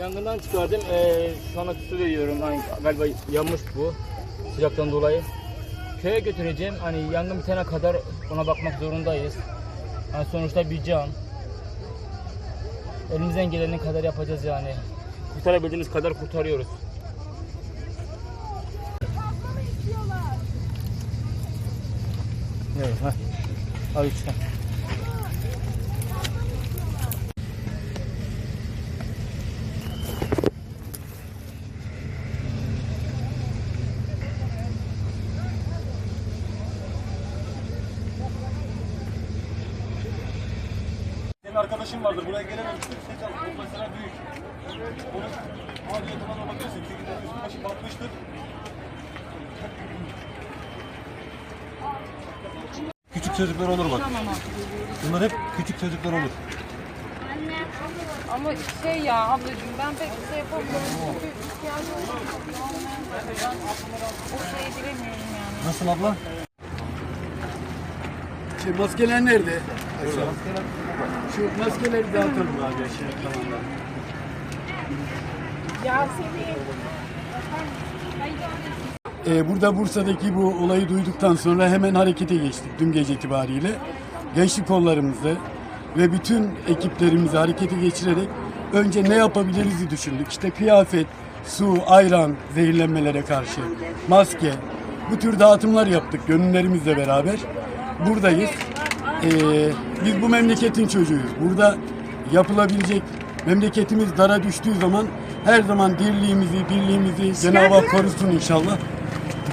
Yangından çıkardım. Ee, şu anda su veriyorum. Hani galiba yanmış bu. Sıcaktan dolayı. Köye götüreceğim. Hani yangın bitene kadar ona bakmak zorundayız. Hani sonuçta bir can. Elimizden geleni kadar yapacağız yani. Kurtarabildiğimiz kadar kurtarıyoruz. Evet, ha. Al işte. Senin arkadaşın vardır buraya gelememiştir. Seçal bu mesela büyük. Onun maliyetinden olabilirsin. Çünkü de üstü başı batmıştır. Küçük çocuklar olur bak. Bunlar hep küçük çocuklar olur. Ama şey ya ablacığım ben pek şey yapamıyorum çünkü ihtiyacım var. O şeyi bilemiyorum yani. Nasıl abla? Şey, maskeler nerede? Şu maskeleri dağıtalım abi şey tamamlar. Yasemin. Ee, burada Bursa'daki bu olayı duyduktan sonra hemen harekete geçtik dün gece itibariyle. Gençlik kollarımızı ve bütün ekiplerimizi harekete geçirerek önce ne yapabiliriz düşündük. İşte kıyafet, su, ayran zehirlenmelere karşı, maske, bu tür dağıtımlar yaptık gönüllerimizle beraber. Buradayız. Ee, biz bu memleketin çocuğuyuz. Burada yapılabilecek memleketimiz dara düştüğü zaman her zaman dirliğimizi, birliğimizi Cenab-ı Hak korusun inşallah.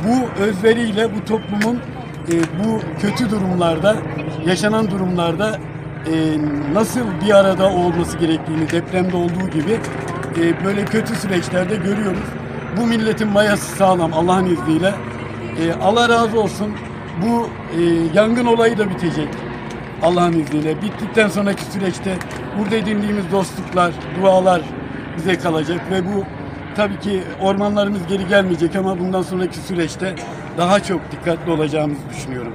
Bu özveriyle bu toplumun e, bu kötü durumlarda, yaşanan durumlarda e, nasıl bir arada olması gerektiğini depremde olduğu gibi e, böyle kötü süreçlerde görüyoruz. Bu milletin mayası sağlam Allah'ın izniyle. E, Allah razı olsun. Bu e, yangın olayı da bitecek. Allah'ın izniyle. Bittikten sonraki süreçte burada edindiğimiz dostluklar, dualar bize kalacak ve bu tabii ki ormanlarımız geri gelmeyecek ama bundan sonraki süreçte daha çok dikkatli olacağımızı düşünüyorum.